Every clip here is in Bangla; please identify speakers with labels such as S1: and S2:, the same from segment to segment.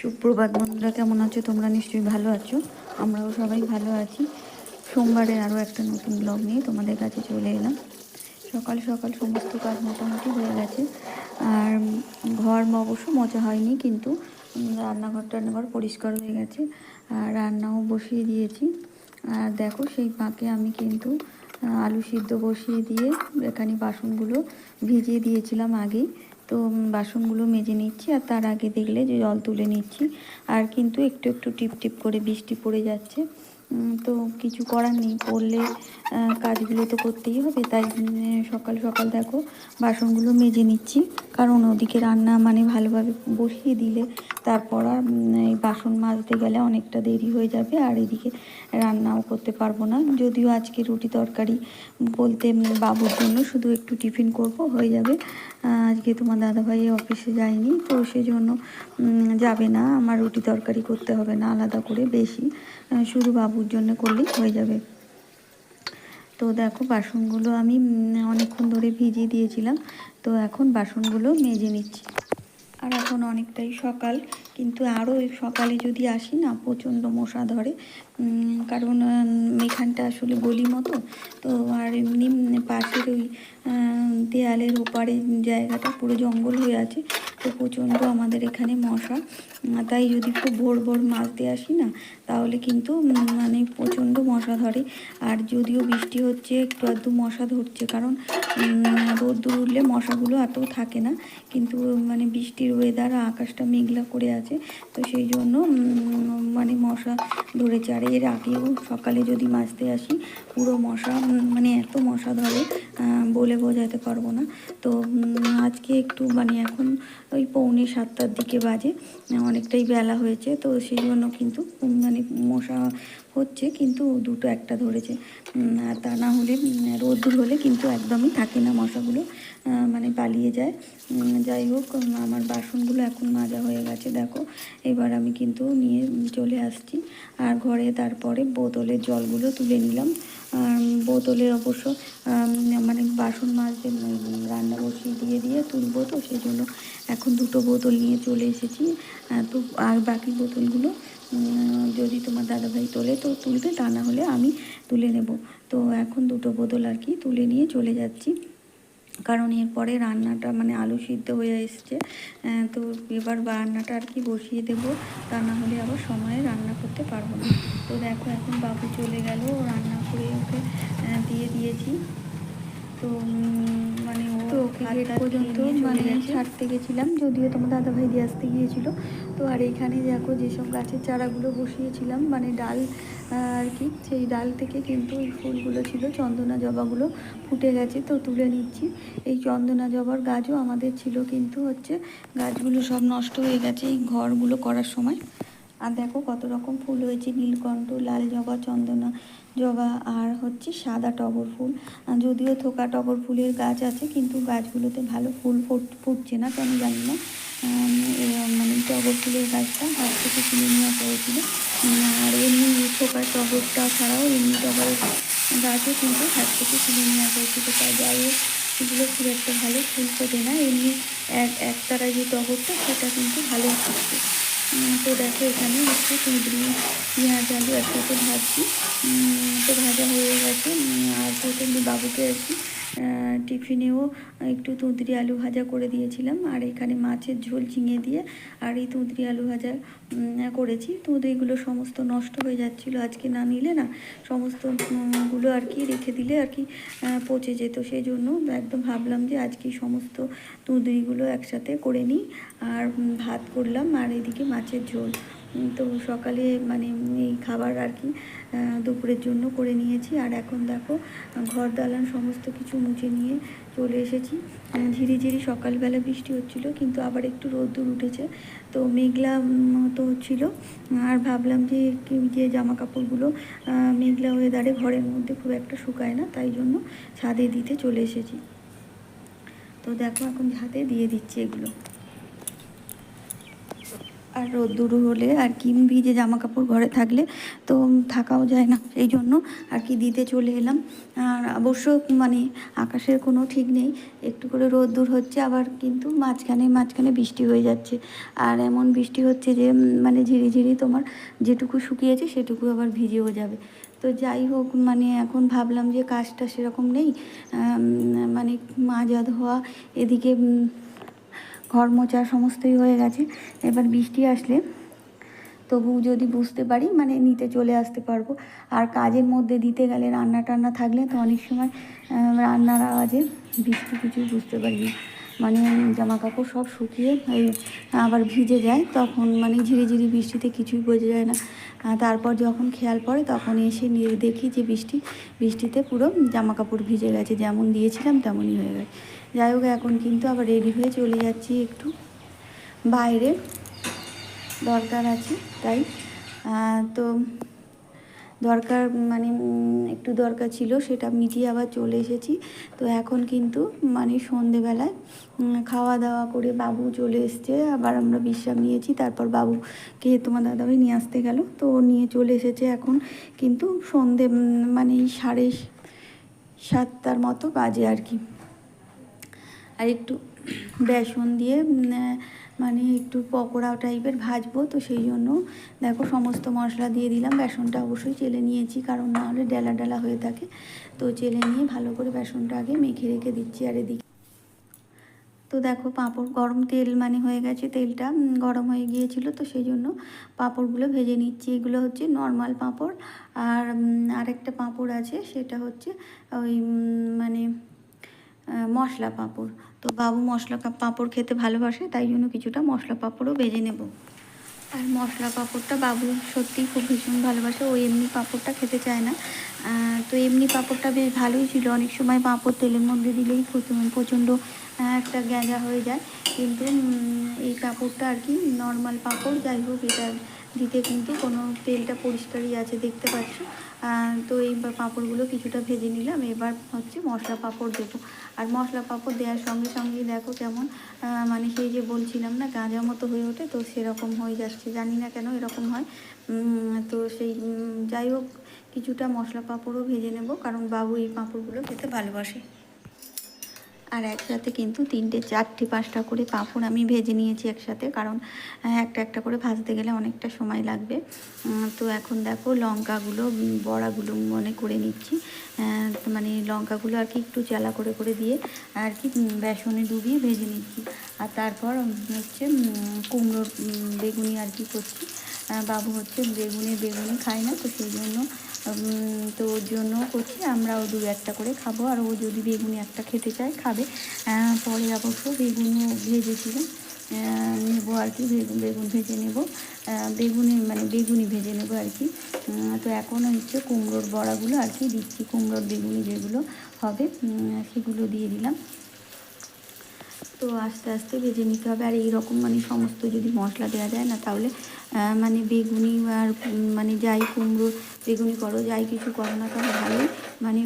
S1: সুপ্রভাত বন্ধুরা, কেমন আছো? তোমরা নিশ্চয়ই ভালো আছো। আমরাও সবাই ভালো আছি। সোমবারে আরও একটা নতুন ব্লগ নিয়ে তোমাদের কাছে চলে এলাম। সকাল সকাল সমস্ত কাজ মোটামুটি হয়ে গেছে। আর ঘর অবশ্য মজা হয়নি, কিন্তু রান্নাঘর টান্নাঘর পরিষ্কার হয়ে গেছে। আর রান্নাও বসিয়ে দিয়েছি। আর দেখো, সেই ফাঁকে আমি কিন্তু, আলু সিদ্ধ বসিয়ে দিয়ে এখানে বাসনগুলো ভিজিয়ে দিয়েছিলাম আগেই। তো বাসনগুলো মেজে নিচ্ছি আর তার আগে দেখলে যে জল তুলে নিচ্ছি। আর কিন্তু একটু একটু টিপ টিপ করে বৃষ্টি পড়ে যাচ্ছে। তো কিছু করার নেই, পড়লে কাজগুলো তো করতেই হবে। তাই সকাল সকাল দেখো, বাসনগুলো মেজে নিচ্ছি। কারণ ওদিকে রান্না মানে ভালোভাবে বসিয়ে দিলে তারপর আর এই বাসন মাজতে গেলে অনেকটা দেরি হয়ে যাবে, আর এদিকে রান্নাও করতে পারব না। যদিও আজকে রুটি তরকারি বলতে বাবুর জন্য শুধু একটু টিফিন করব, হয়ে যাবে। আজকে তোমার দাদাভাই অফিসে যায়নি, তো সেজন্য যাবে না। আমার রুটি তরকারি করতে হবে না, আলাদা করে বেশি। শুধু বাবুর জন্য করলেই হয়ে যাবে। তো দেখো, বাসনগুলো আমি অনেকক্ষণ ধরে ভিজিয়ে দিয়েছিলাম, তো এখন বাসনগুলো মেজে নিচ্ছি। আর এখন অনেকটাই সকাল। কিন্তু আরও সকালে যদি আসি না, প্রচণ্ড মশা ধরে কারণ এখানটা আসলে গলি মতো, তো আর এমনি পাশের ওই দেয়ালের ওপারে জায়গাটা পুরো জঙ্গল হয়ে আছে, তো প্রচণ্ড আমাদের এখানে মশা। তাই যদি খুব ভোর ভোর মাছতে আসি না, তাহলে কিন্তু মানে প্রচণ্ড মশা ধরে। আর যদিও বৃষ্টি হচ্ছে, একটু আধটু মশা ধরছে, কারণ রোদ্দুর উঠলে মশাগুলো এত থাকে না, কিন্তু মানে বৃষ্টির ওয়েদার আকাশটা মেঘলা করে আছে। তো সেই জন্য মানে মশা ধরেছে। আর এর আগেও সকালে যদি মাছতে আসি, পুরো মশা মানে এত মশা ধরে বলে বোঝাতে পারব না। তো আজকে একটু মানে এখন ওই পৌনে সাতটার দিকে বাজে, অনেকটাই বেলা হয়েছে। তো সেই জন্য কিন্তু মানে মশা হচ্ছে, কিন্তু দুটো একটা ধরেছে। আর তা না হলে রোদ্দুর হলে কিন্তু একদমই থাকে না মশাগুলো মানে পালিয়ে যায়। যাই হোক, আমার বাসনগুলো এখন মাজা হয়ে গেছে, দেখো। এবার আমি কিন্তু নিয়ে চলে আসছি। আর ঘরে তারপরে বোতলের জলগুলো তুলে নিলাম। বোতলে অবশ্য মানে বাসন উম, রান্না বসিয়ে দিয়ে দিয়ে তুলবো তো সেই জন্য এখন দুটো বোতল নিয়ে চলে এসেছি। তো আর বাকি বোতলগুলো যদি তোমার দাদাভাই তোলে তো তুলবে তা না হলে আমি তুলে নেব। তো এখন দুটো বোতল আর কি তুলে নিয়ে চলে যাচ্ছি। কারণ এরপরে রান্নাটা মানে আলু সিদ্ধ হয়ে এসছে তো এবার রান্নাটা আর কি বসিয়ে দেব, তা না হলে আবার সময়ে রান্না করতে পারব না। তো দেখো এখন বাবু চলে গেল রান্না করে ওকে দিয়ে দিয়েছি। তো
S2: তো ওকে গেট পর্যন্ত মানে ছাড়তে গেছিলাম যদিও তোমার দাদাভাই দিয়ে আসতে গিয়েছিল। তো আর এখানে দেখো যেসব গাছের চারাগুলো বসিয়েছিলাম মানে ডাল আর কি সেই ডাল থেকে কিন্তু এই ফুলগুলো ছিল চন্দনা জবাগুলো ফুটে গেছে তো তুলে নিচ্ছি। এই চন্দনা জবার গাছও আমাদের ছিল কিন্তু হচ্ছে গাছগুলো সব নষ্ট হয়ে গেছে এই ঘরগুলো করার সময়। আর দেখো কত রকম ফুল হয়েছে, নীলকণ্ঠ, লাল জবা, চন্দনা জবা, আর হচ্ছে সাদা টগর ফুল। যদিও থোকা টগর ফুলের গাছ আছে, কিন্তু গাছগুলোতে ভালো ফুল ফুট- ফুটছে না, কেন জানি না। মানে টগর ফুলের গাছটা হাত থেকে কিনে আসা হয়েছিল। আর এমনি থোকা টগরটা ছাড়াও এমনি টগরের গাছও কিন্তু হাত থেকে কিনে আসা হয়েছিল। তাই যাই হোক এগুলো খুব একটা ভালো ফুল ফোটে না। এমনি এক একতারা যে টগরটা, সেটা কিন্তু ভালো ফুটছে। তো দেখো এখানে হচ্ছে কুঁদরি, পেঁয়াজ, আলু একসাথে ভাজছি। তো ভাজা হয়ে গেছে। আর প্রথমে বাবুকে আর কি টিফিনেও একটু তুঁতরি আলু ভাজা করে দিয়েছিলাম। আর এখানে মাছের ঝোল ঝিঙে দিয়ে আর এই তুঁতরি আলু ভাজা করেছি। তো এগুলো সমস্ত নষ্ট হয়ে যাচ্ছিল। আজকে না নিলে না সমস্তগুলো আর কি রেখে দিলে আর কি পচে যেত। সেই জন্য একদম ভাবলাম যে আজকে সমস্ত তুঁদরিগুলো একসাথে করে নিই। আর ভাত করলাম। আর এদিকে মাছের ঝোল। তো সকালে মানে এই খাবার আর কি দুপুরের জন্য করে নিয়েছি। আর এখন দেখো ঘর দালান সমস্ত কিছু মুছে নিয়ে চলে এসেছি। উম, ঝিরিঝিরি সকালবেলা বৃষ্টি হচ্ছিল কিন্তু আবার একটু রোদ্দুর উঠেছে। তো মেঘলা তো হচ্ছিল। আর ভাবলাম যে যে জামা কাপড়গুলো মেঘলা ওয়েদারে ঘরের মধ্যে খুব একটা শুকায় না তাই জন্য ছাদে দিতে চলে এসেছি। তো দেখো এখন ছাদে দিয়ে দিচ্ছি এগুলো।
S1: আর রোদ্দুর হলে আর কি ভিজে জামা কাপড় ঘরে থাকলে তো থাকাও যায় না, সেই জন্য আর কি দিতে চলে এলাম। আর অবশ্য মানে আকাশের কোনো ঠিক নেই, একটু করে রোদ্দুর হচ্ছে, আবার কিন্তু মাঝখানে মাঝখানে বৃষ্টি হয়ে যাচ্ছে। আর এমন বৃষ্টি হচ্ছে যে মানে ঝিরিঝিরি তোমার যেটুকু শুকিয়েছে সেটুকু আবার ভিজেও যাবে। তো যাই হোক মানে এখন ভাবলাম যে কাজটা সেরকম নেই মানে মাজা ধোয়া এদিকে ঘর মোচা সমস্তই হয়ে গেছে। এবার বৃষ্টি আসলে তবু যদি বুঝতে পারি মানে নিতে চলে আসতে পারব। আর কাজের মধ্যে দিতে গেলে রান্না টান্না থাকলে তো অনেক সময় রান্নার আওয়াজে বৃষ্টি কিছু বুঝতে পারি না। মানে জামা কাপড় সব শুকিয়ে আবার ভিজে যায়, তখন মানে ঝিরি ঝিরি বৃষ্টিতে কিছুই বোঝা যায় না। তারপর যখন খেয়াল পড়ে, তখন এসে নিয়ে দেখি যে বৃষ্টি, বৃষ্টিতে পুরো জামা কাপড় ভিজে গেছে, যেমন দিয়েছিলাম তেমনই হয়ে গেছে। যাই হোক, এখন কিন্তু আবার রেডি হয়ে চলে যাচ্ছি একটু বাইরে। দরকার আছে, তাই। তো দরকার মানে একটু দরকার ছিল, সেটা মিটিয়ে আবার চলে এসেছি। তো এখন কিন্তু মানে সন্ধেবেলায় খাওয়া দাওয়া করে বাবু চলে এসছে, আবার আমরা বিশ্রাম নিয়েছি। তারপর বাবুকে তোমার দাদাভাই নিয়ে আসতে গেল, তো নিয়ে চলে এসেছে এখন। কিন্তু সন্ধে মানে সাড়ে সাতটার মতো বাজে আর কি। আর একটু বেসন দিয়ে মানে একটু পকোড়া টাইপের ভাজবো, তো সেই জন্য দেখো সমস্ত মশলা দিয়ে দিলাম। বেসনটা অবশ্যই চেলে নিয়েছি, কারণ না হলে ডেলা ডেলা হয়ে থাকে। তো চেলে নিয়ে ভালো করে বেসনটা আগে মেখে রেখে দিচ্ছি আর এদিকে। তো দেখো পাঁপড়, গরম তেল মানে হয়ে গেছে তেলটা গরম হয়ে গিয়েছিল, তো সেই জন্য পাঁপড়গুলো ভেজে নিচ্ছি। এগুলো হচ্ছে নর্মাল পাঁপড়, আর আরেকটা পাঁপড় আছে, সেটা হচ্ছে ওই মশলা পাঁপড়। তো বাবু মশলা পাঁপড় খেতে ভালোবাসে, তাই জন্য কিছুটা মশলা পাঁপড়ও ভেজে নেব। আর মশলা পাঁপড়টা বাবু সত্যিই খুব ভীষণ ভালোবাসে, ও এমনি পাঁপড়টা খেতে চায় না। তো এমনি পাঁপড়টা বেশ ভালোই ছিল। অনেক সময় পাঁপড় তেলের মধ্যে দিলেই প্রচণ্ড একটা গ্যাঁজা হয়ে যায়। কিন্তু এই পাঁপড়টা আর কি নর্মাল পাঁপড়, যাই হোক, এটা দিতে কিন্তু কোনো তেলটা পরিষ্কারই আছে, দেখতে পাচ্ছ। তো এই পাঁপড়গুলো কিছুটা ভেজে নিলাম। এবার হচ্ছে মশলা পাঁপড় দেবো। আর মশলা পাঁপড় দেওয়ার সঙ্গে সঙ্গেই দেখো কেমন মানে সেই যে বলছিলাম না গাঁজা মতো হয়ে ওঠে, তো সেরকম হয়ে যাচ্ছে। জানি না কেন এরকম হয়। তো সেই যাই হোক, কিছুটা মশলা পাঁপড়ও ভেজে নেব, কারণ বাবু এই পাঁপড়গুলো খেতে ভালোবাসে। আর একসাথে কিন্তু তিনটে, চারটে, পাঁচটা করে পাঁপড় আমি ভেজে নিয়েছি একসাথে। কারণ একটা একটা করে ভাজতে গেলে অনেকটা সময় লাগবে। তো এখন দেখো লঙ্কাগুলো বড়াগুলো মনে করে নিচ্ছি। মানে লঙ্কাগুলো আর কি একটু চেলা করে করে দিয়ে আর কি বেসনে ডুবিয়ে ভেজে নিচ্ছি। আর তারপর হচ্ছে কুমড়োর বেগুনি আর কি করছি। বাবু হচ্ছে বেগুনি বেগুনি খায় না, তো সেই জন্য তো ওর জন্য করছি, আমরাও দু একটা করে খাব, আর ও যদি বেগুনি একটা খেতে চায়, খাবে। পরে অবশ্য বেগুনও ভেজেছিলাম নেব আর কি, বেগুন বেগুন ভেজে নেব। বেগুনি মানে বেগুনি ভেজে নেব আর কি। তো এখন হচ্ছে কুমড়োর বড়াগুলো আর কি, দিচ্ছি, কুমড়োর বেগুনি যেগুলো হবে সেগুলো দিয়ে দিলাম। তো আস্তে আস্তে ভেজে নিতে হবে। আর এইরকম মানে সমস্ত যদি মশলা দেওয়া যায় না, তাহলে মানে বেগুনি আর মানে যাই কুমড়ো বেগুনি করো, যাই কিছু করো না তাহলে ভালোই মানে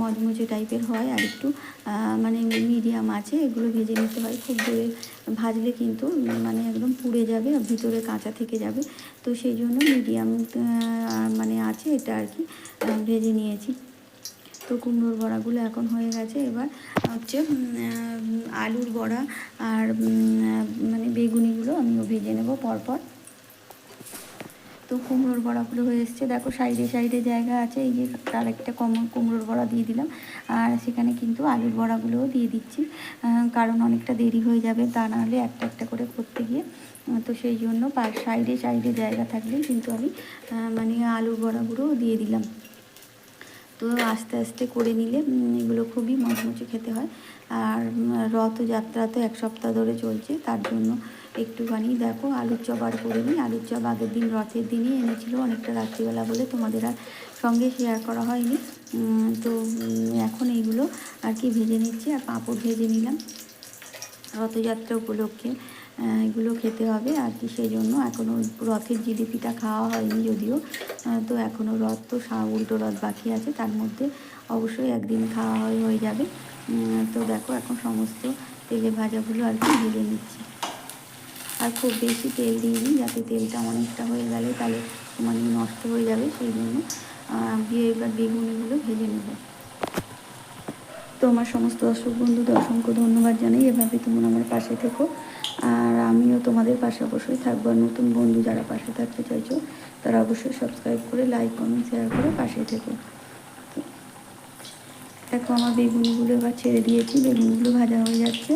S1: মজমজে টাইপের হয়। আর একটু মানে মিডিয়াম আছে, এগুলো ভেজে নিতে হয়। খুব জোরে ভাজলে কিন্তু মানে একদম পুড়ে যাবে আর ভিতরে কাঁচা থেকে যাবে। তো সেই জন্য মিডিয়াম মানে আছে এটা আর কি ভেজে নিয়েছি। তো কুমড়োর বড়াগুলো এখন হয়ে গেছে। এবার হচ্ছে আলুর বড়া আর মানে বেগুনিগুলো আমিও ভেজে নেব পরপর। তো কুমড়োর বড়াগুলো হয়ে এসছে। দেখো সাইডে সাইডে জায়গা আছে, এই যে তার একটা কম কুমড়োর বড়া দিয়ে দিলাম। আর সেখানে কিন্তু আলুর বড়াগুলোও দিয়ে দিচ্ছি। কারণ অনেকটা দেরি হয়ে যাবে, তা নাহলে একটা একটা করে করতে গিয়ে। তো সেই জন্য সাইডে সাইডে জায়গা থাকলেই কিন্তু আমি মানে আলুর বড়াগুলোও দিয়ে দিলাম। তো আস্তে আস্তে করে নিলে এগুলো খুবই মচমচে খেতে হয়। আর রথযাত্রা তো এক সপ্তাহ ধরে চলছে, তার জন্য একটুখানি দেখো আলুর চপ আর করে নিই। আলুর চপ আগের দিন, রথের দিনই এনেছিল, অনেকটা রাত্রিবেলা বলে তোমাদের আর সঙ্গে শেয়ার করা হয়নি। তো এখন এইগুলো আর কি ভেজে নিচ্ছি, আর পাঁপড় ভেজে নিলাম। রথযাত্রা উপলক্ষে এগুলো খেতে হবে আর কি, সেই জন্য এখনও রথের জিলিপিটা খাওয়া হয়নি যদিও। তো এখনও রথ তো উল্টো রথ বাকি আছে, তার মধ্যে অবশ্যই একদিন খাওয়া হয়ে যাবে। তো দেখো এখন সমস্ত তেলে ভাজাগুলো আর কি ভেজে নিচ্ছি। আর খুব বেশি তেল দিয়ে দিইনি, যাতে তেলটা অনেকটা হয়ে গেলে তাহলে মানে নষ্ট হয়ে যাবে, সেই জন্য দিয়ে এবার বেগুনিগুলো ভেজে নেব। তো আমার সমস্ত দর্শক বন্ধুদের অসংখ্য ধন্যবাদ জানাই। এভাবে তোমরা আমার পাশে থেকো। আর আমিও তোমাদের পাশে অবশ্যই থাকব। আর নতুন বন্ধু যারা পাশে থাকতে চাইছো, তারা অবশ্যই সাবস্ক্রাইব করে লাইক কমেন্ট শেয়ার করে পাশে থেকো। দেখো আমার বেগুনগুলো এবার ছেড়ে দিয়েছি। বেগুনগুলো ভাজা হয়ে যাচ্ছে।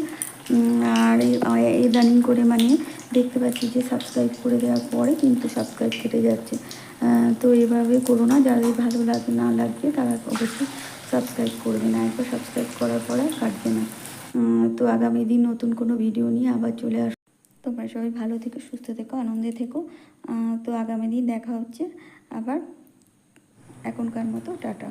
S1: আর ইদানিং করে মানে দেখতে পাচ্ছি যে সাবস্ক্রাইব করে দেওয়ার পরে কিন্তু সাবস্ক্রাইব কেটে যাচ্ছে। তো এভাবে করো না। যাদের ভালো লাগে, না লাগবে তারা অবশ্যই সাবস্ক্রাইব করবে না, একবার সাবস্ক্রাইব করার পরে কাটবে না। তো আগামী দিন নতুন কোনো ভিডিও নিয়ে আবার চলে আস তোমরা সবাই ভালো থেকো, সুস্থ থেকো, আনন্দে থেকো। তো আগামী দিন দেখা হচ্ছে আবার। এখনকার মতো, টাটা।